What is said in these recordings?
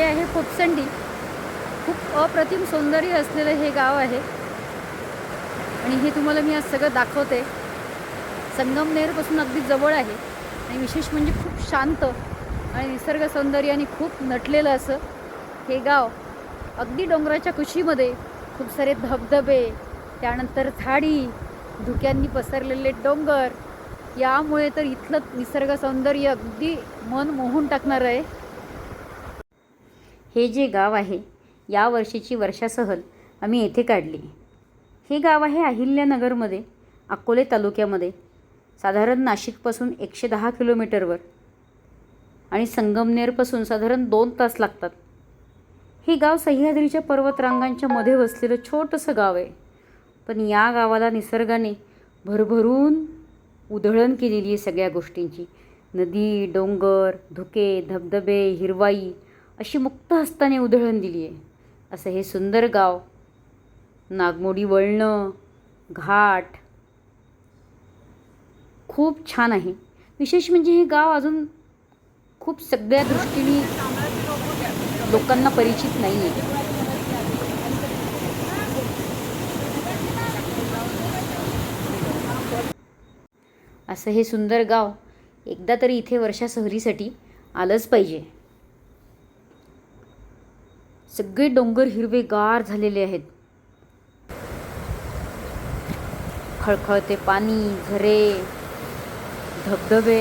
हे आहे पोपसंडी खूप अप्रतिम सौंदर्य असलेलं हे गाव आहे. आणि हे तुम्हाला मी आज सगळं दाखवते. संगमनेरपासून अगदी जवळ आहे. आणि विशेष म्हणजे खूप शांत आणि निसर्ग सौंदर्याने खूप नटलेलं असं हे गाव अगदी डोंगराच्या कुशीमध्ये खूप सारे धबधबे त्यानंतर झाडी धुक्यांनी पसरलेले डोंगर. यामुळे तर इथलं निसर्ग सौंदर्य अगदी मन मोहून टाकणार आहे. हे जे गाव आहे या वर्षीची वर्षा सहल आम्ही येथे काढली. हे गाव आहे अहिल्यानगरमध्ये अकोले तालुक्यामध्ये. साधारण नाशिकपासून एकशे दहा किलोमीटरवर आणि संगमनेरपासून साधारण दोन तास लागतात. हे गाव सह्याद्रीच्या पर्वतरांगांच्या मध्ये वसलेलं छोटंसं गाव आहे. पण या गावाला निसर्गाने भरभरून उधळण केलेली आहे सगळ्या गोष्टींची. नदी डोंगर धुके धबधबे हिरवाई अशी मुक्त हस्ताने उधळण दिली आहे असं हे सुंदर गाव. नागमोडी वळणं घाट. खूप छान आहे. विशेष म्हणजे हे गाव अजून खूप सगळ्या दृष्टीने लोकांना परिचित नाही आहे असं हे सुंदर गाव एकदा तरी इथे वर्षा सहलीसाठी आलंच पाहिजे. सगळे डोंगर हिरवे गार झालेले आहेत. खळखळते पाणी झरे धबधबे.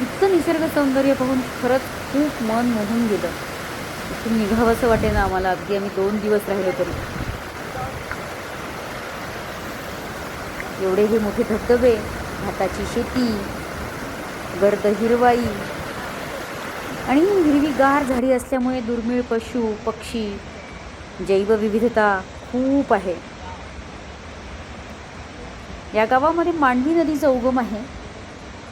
इतकं निसर्ग सौंदर्य पाहून खरंच खूप मन मोहून गेलं. इथून निघावंसं वाटे ना आम्हाला. अगदी आम्ही दोन दिवस राहिलो तरी. एवढे हे मोठे धबधबे भाताची शेती गर्द हिरवाई आणि हिरवीगार झाडी असल्यामुळे दुर्मिळ पशु पक्षी जैवविविधता खूप आहे. या गावामध्ये मांडवी नदीचा उगम आहे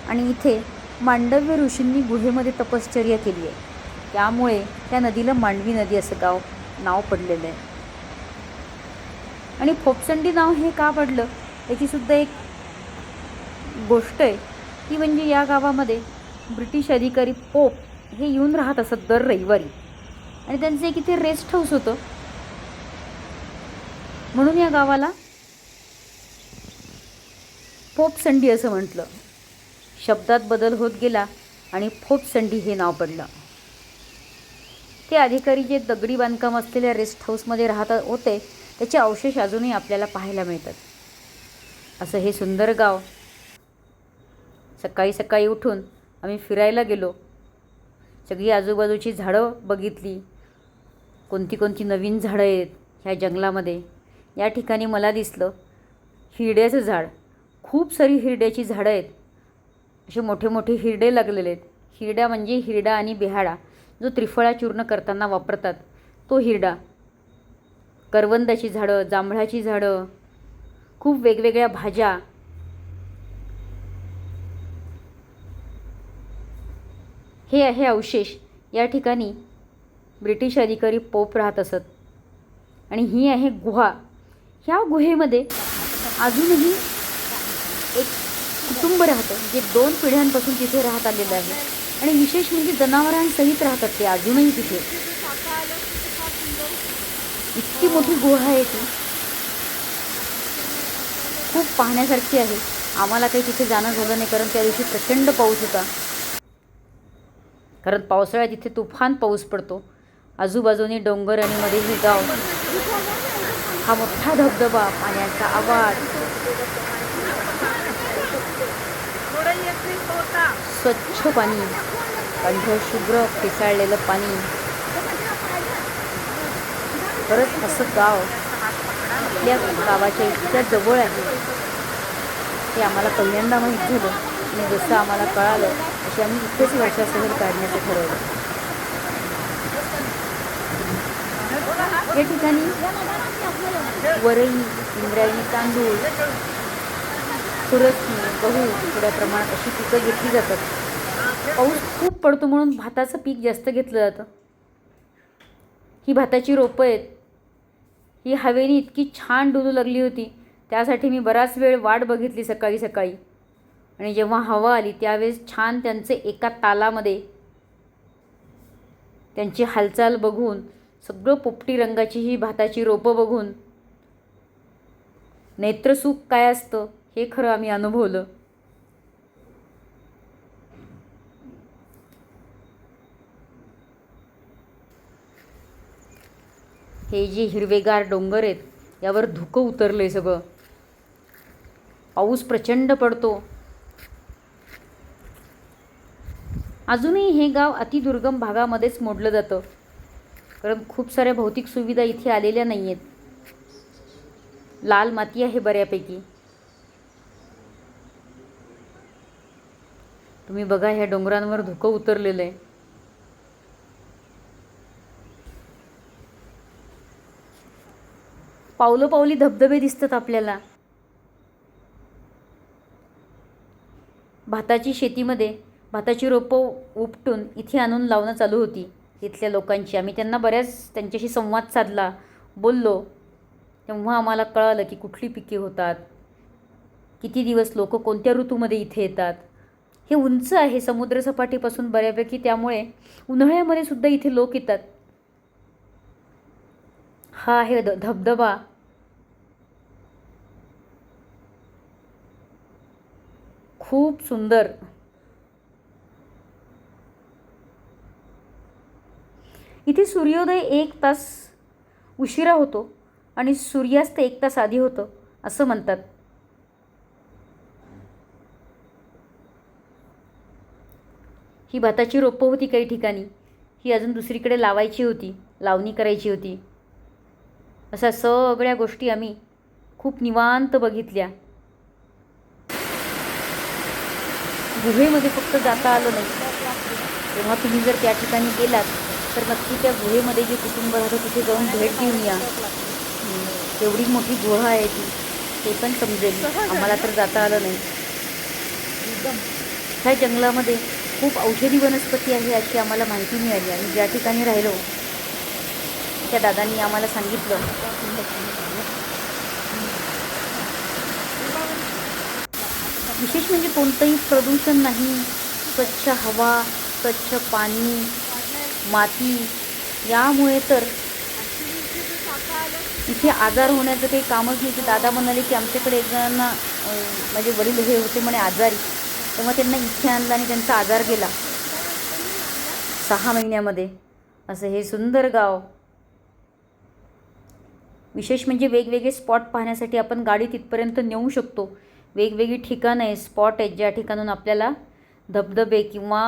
आणि इथे मांडव्य ऋषींनी गुहेमध्ये तपश्चर्या केली आहे. त्यामुळे त्या नदीला मांडवी नदी असं गाव नाव पडलेलं आहे. आणि फोपसंडी नाव हे का पडलं? याचीसुद्धा एक गोष्ट आहे. ती म्हणजे या गावामध्ये ब्रिटिश अधिकारी पोप हे येऊन राहत असत दर रविवारी. आणि त्यांचं एक इथे रेस्ट हाऊस होतं. म्हणून या गावाला फोपसंडी असं म्हटलं. शब्दात बदल होत गेला आणि फोपसंडी हे नाव पडलं. ते अधिकारी जे दगडी बांधकाम असलेल्या रेस्ट हाऊसमध्ये राहत होते त्याचे अवशेष अजूनही आपल्याला पाहायला मिळतात. असं हे सुंदर गाव. सकाळी सकाळी उठून आम्ही फिरायला गेलो. सगळी आजूबाजूची झाडं बघितली. कोणती कोणती नवीन झाडं आहेत ह्या जंगलामध्ये. या ठिकाणी मला दिसलं हिरड्याचं झाड. खूप सारी हिरड्याची झाडं आहेत. असे मोठे मोठे हिरडे लागलेले आहेत. हिरडा म्हणजे हिरडा आणि बिहाडा. जो त्रिफळा चूर्ण करताना वापरतात तो हिरडा. करवंदाची झाडं जांभळाची झाडं. खूप वेगवेगळ्या भाज्या हे आहे अवशेष. या ठिकाणी ब्रिटिश अधिकारी पोप राहत असत. आणि ही आहे गुहा. ह्या गुहेमध्ये अजूनही एक कुटुंब राहतं जे दोन पिढ्यांपासून तिथे राहत आलेलं आहे. आणि विशेष म्हणजे जनावरांसहित राहतात ते अजूनही तिथे. इतकी मोठी गुहा आहे ती. खूप पाहण्यासारखी आहे. आम्हाला काही तिथे जाणं झालं नाही कारण त्या दिवशी प्रचंड पाऊस होता. कारण पावसाळ्यात इथे तुफान पाऊस पडतो. आजूबाजूनी डोंगर आणि मध्ये ही गाव. हा मोठा धबधबा पाण्याचा आवाज. स्वच्छ पाणी. पांढरं शुभ्र पिसाळलेलं पाणी. परत असं गाव. आपल्या गावाच्या इतक्या जवळ आहे. हे आम्हाला पहिल्यांदा माहीत झालं. आणि जसं आम्हाला कळालं अशी आम्ही इथेच वर्षासहल काढण्याचं ठरवलं. या ठिकाणी वरई इंद्रायणी तांदूळ सुरसणी गहू थोड्या प्रमाणात अशी पिकं घेतली जातात. पाऊस खूप पडतो म्हणून भाताचं पीक जास्त घेतलं जातं. ही भाताची रोपं आहेत. ही हवेने इतकी छान डुलू लागली होती. त्यासाठी मी बराच वेळ वाट बघितली सकाळी सकाळी. आणि जेव्हा हवा आली त्यावेळेस छान त्यांचे एका तालामध्ये त्यांची हालचाल बघून सगळं पोपटी रंगाची ही भाताची रोपं बघून नेत्रसुख काय असतं हे खरं आम्ही अनुभवलं. हे जे हिरवेगार डोंगर आहेत यावर धुकं उतरलं आहे सगळं. पाऊस प्रचंड पडतो. अजूनही हे गाव अतिदुर्गम भागामध्येच मोडलं जातं. कारण खूप साऱ्या भौतिक सुविधा इथे आलेल्या नाही आहेत लाल माती आहे बऱ्यापैकी. तुम्ही बघा ह्या डोंगरांवर धुकं उतरलेलं आहे. पावलं पावली धबधबे दिसतात आपल्याला. भाताची शेतीमध्ये भाताची रोपं उपटून इथे आणून लावणं चालू होती इथल्या लोकांची. आम्ही त्यांना बऱ्याच त्यांच्याशी संवाद साधला. बोललो. तेव्हा आम्हाला कळालं की कुठली पिके होतात. किती दिवस लोक कोणत्या ऋतूमध्ये इथे येतात. हे उंच आहे. समुद्रसपाटीपासून बऱ्यापैकी त्यामुळे उन्हाळ्यामध्ये सुद्धा इथे लोक येतात. हा आहे ध धबधबा. खूप सुंदर. इथे सूर्योदय एक तास उशिरा होतो आणि सूर्यास्त एक तास आधी होतं असं म्हणतात. ही भाताची रोपं होती काही ठिकाणी. ही अजून दुसरीकडे लावायची होती लावणी करायची होती. अशा सगळ्या गोष्टी आम्ही खूप निवांत बघितल्या. गुहेमध्ये फक्त जाता आलं नाही. तेव्हा तुम्ही जर त्या ठिकाणी गेलात तर नक्की त्या गुहेमध्ये जे कुटुंब राहतं तिथे जाऊन भेट देऊन या. एवढी मोठी गुहा आहे ती. ते पण समजेल. आम्हाला तर जाता आलं नाही. ह्या जंगलामध्ये खूप औषधी वनस्पती आहे अशी आम्हाला माहिती मिळाली. आणि ज्या ठिकाणी राहिलो त्या दादांनी आम्हाला सांगितलं. विशेष म्हणजे कोणतंही प्रदूषण नाही. स्वच्छ हवा स्वच्छ पाणी माती. यामुळे तर इथे आजार होण्याचं काही कामच नाही. की दादा म्हणाले की आमच्याकडे एक जणांना माझे वडील हे होते म्हणे आजारी. तेव्हा त्यांना इथे आणलं आणि त्यांचा आजार गेला. सहा महिन्यामध्ये. असं हे सुंदर गाव. विशेष म्हणजे वेगवेगळे स्पॉट पाहण्यासाठी आपण गाडी तिथपर्यंत नेऊ शकतो. वेगवेगळी ठिकाणं आहे स्पॉट आहेत ज्या ठिकाणून आपल्याला धबधबे किंवा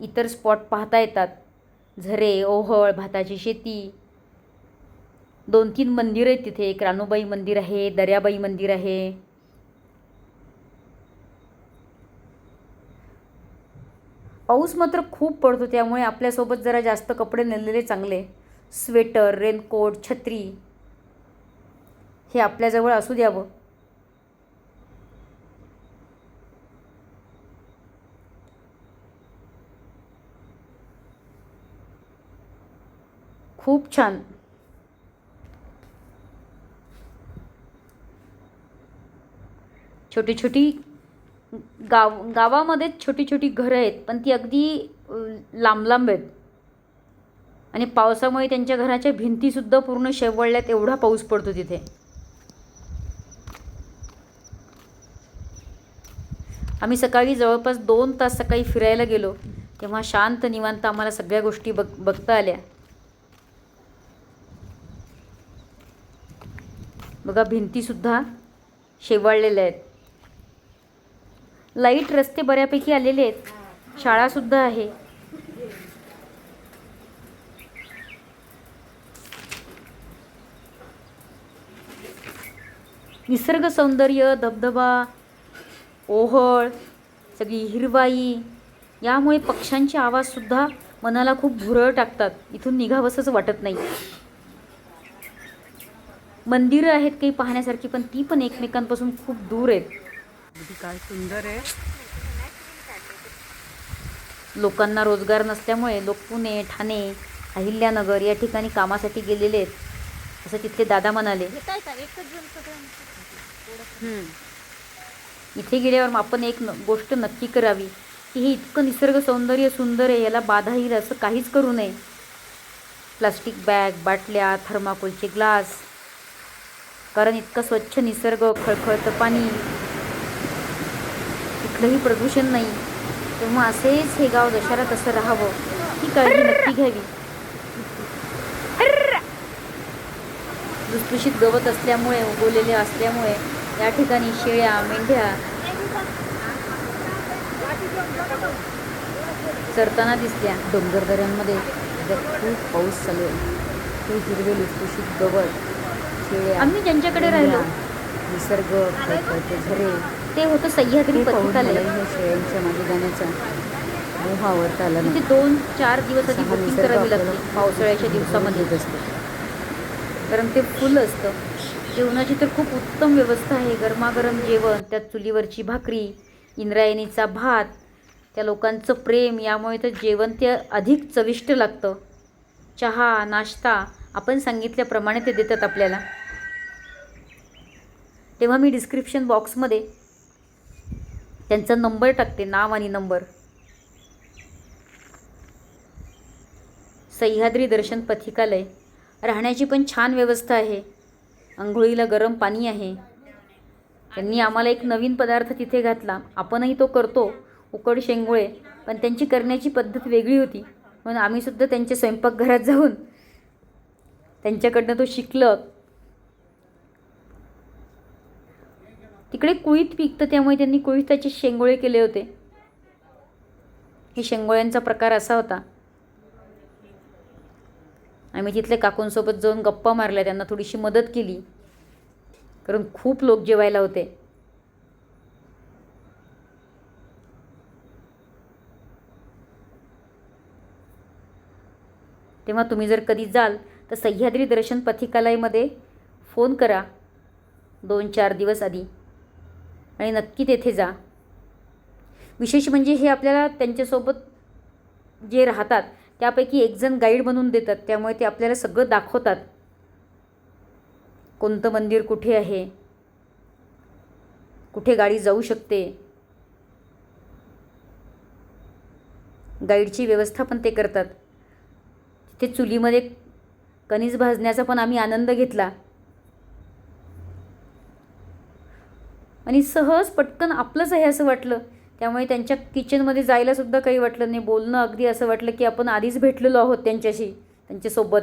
इतर स्पॉट पाहता येतात. झरे ओहळ भाताची शेती. दोन तीन मंदिरं आहेत तिथे. एक रानूबाई मंदिर आहे दर्याबाई मंदिर आहे. पाऊस मात्र खूप पडतो त्यामुळे आपल्यासोबत जरा जास्त कपडे नेलेले चांगले. स्वेटर रेनकोट छत्री हे आपल्याजवळ असू द्यावं. खूप छान. छोटी छोटी गाव गावामध्येच छोटी छोटी घरं आहेत पण ती अगदी लांब लांब आहेत. आणि पावसामुळे त्यांच्या घराच्या भिंतीसुद्धा पूर्ण शेवळल्यात एवढा पाऊस पडतो तिथे. आम्ही सकाळी जवळपास दोन तास सकाळी फिरायला गेलो तेव्हा शांत निवांत आम्हाला सगळ्या गोष्टी बघ बघता आल्या. बघा भिंतीसुद्धा शेवाळलेल्या आहेत. लाइट रस्ते बऱ्यापैकी आलेले आहेत. शाळासुद्धा आहे. निसर्ग सौंदर्य धबधबा ओहळ सगळी हिरवाई यामुळे पक्ष्यांचे आवाजसुद्धा मनाला खूप भुरळ टाकतात. इथून निघावंसंच वाटत नाही. मंदिरं आहेत काही पाहण्यासारखी पण ती पण एकमेकांपासून खूप दूर आहेत. अगदी काय सुंदर आहे. लोकांना रोजगार नसल्यामुळे लोक पुणे ठाणे अहिल्यानगर या ठिकाणी कामासाठी गेलेले आहेत. असं तिथले दादा म्हणाले. इथे गेल्यावर आपण एक गोष्ट नक्की करावी की की हे इतकं निसर्ग सौंदर्य सुंदर आहे याला बाधा येईल असं काहीच करू नये. प्लास्टिक बॅग बाटल्या थर्माकोलचे ग्लास कारण इतकं स्वच्छ निसर्ग खळखळतं पाणी कुठलंही प्रदूषण नाही. तेव्हा असेच हे गाव दशहरा तसं राहावं ही काळजी नक्की घ्यावी. लुसलुशीत गवत असल्यामुळे उगवलेले असल्यामुळे या ठिकाणी शेळ्या मेंढ्या चरताना दिसल्या. डोंगरदऱ्यांमध्ये खूप पाऊस चालू आहे. ते हिरवे लुसलुशीत गवत शेळ्या आम्ही ज्यांच्याकडे राहिलो. निसर्ग खळखळते झरे ते होतं सह्याद्री मला ह्या शेळ्यांच्या मागे जाण्याचा मोह आवडता आला तिथे दोन चार दिवस आधी बुकिंग करावी लागते पावसाळ्याच्या दिवसामध्ये. असतो. कारण ते फुल असतं. जेवणाची तर खूप उत्तम व्यवस्था आहे. गरमागरम जेवण त्यात चुलीवरची भाकरी इंद्रायणीचा भात त्या लोकांचं प्रेम यामुळे तर जेवण ते अधिक चविष्ट लागतं. चहा नाश्ता आपण सांगितल्याप्रमाणे ते देतात आपल्याला. तेव्हा मी डिस्क्रिप्शन बॉक्समध्ये त्यांचा नंबर टाकते नाव आणि नंबर सह्याद्री दर्शन पथिकालय. राहण्याची पण छान व्यवस्था आहे. आंघोळीला गरम पाणी आहे. त्यांनी आम्हाला एक नवीन पदार्थ तिथे घातला. आपणही तो करतो उकड शेंगोळे. पण त्यांची करण्याची पद्धत वेगळी होती. म्हणून आम्हीसुद्धा त्यांच्या स्वयंपाकघरात जाऊन त्यांच्याकडनं तो शिकलं. तिकडे कुळीत पिकतं त्यामुळे त्यांनी कुळीताचे शेंगोळे केले होते. हे शेंगोळ्यांचा प्रकार असा होता. आम्ही तिथले काकूंसोबत जाऊन गप्पा मारल्या त्यांना थोडीशी मदत केली. कारण खूप लोक जेवायला होते. तेव्हा तुम्ही जर कधी जाल तर सह्याद्री दर्शन पथिकालयमध्ये फोन करा दोन चार दिवस आधी आणि नक्की तेथे जा. विशेष म्हणजे हे आपल्याला त्यांच्यासोबत जे राहतात त्यापैकी एकजण गाईड बनवून देतात त्यामुळे ते आपल्याला सगळं दाखवतात. कोणतं मंदिर कुठे आहे? कुठे गाडी जाऊ शकते? गाईडची व्यवस्था पण ते करतात. तिथे चुलीमध्ये कणीस भाजण्याचा पण आम्ही आनंद घेतला. आणि सहज पटकन आपलंच आहे असं वाटलं. त्यामुळे त्यांच्या किचनमध्ये जायला सुद्धा काही वाटलं नाही. बोलणं अगदी असं वाटलं की आपण आधीच भेटलेलो आहोत त्यांच्याशी त्यांच्यासोबत.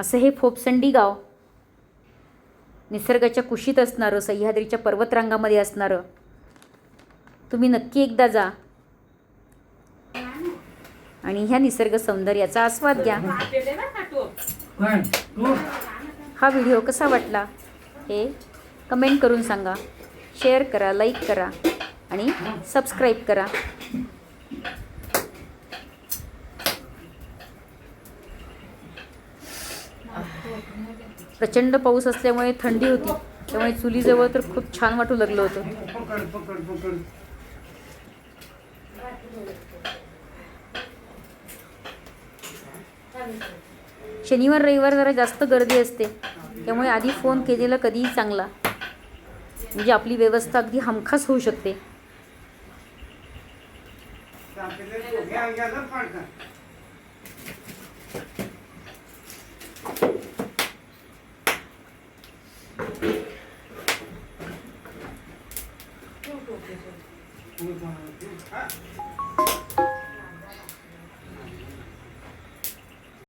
असं हे फोपसंडी गाव. निसर्गाच्या कुशीत असणारं सह्याद्रीच्या पर्वतरांगामध्ये असणारं. तुम्ही नक्की एकदा जा. आणि ह्या निसर्ग सौंदर्याचा आस्वाद घ्या. हा व्हिडिओ कसा वाटला? हे कमेंट करून सांगा. शेअर करा लाईक करा आणि सबस्क्राईब करा. प्रचंड पाऊस असल्यामुळे थंडी होती. त्यामुळे चुलीजवळ तर खूप छान वाटू लागलं होतं. शनिवार रविवार जरा जास्त गर्दी असते त्यामुळे आधी फोन केलेला कधीही चांगला म्हणजे आपली व्यवस्था अगदी हमखास होऊ शकते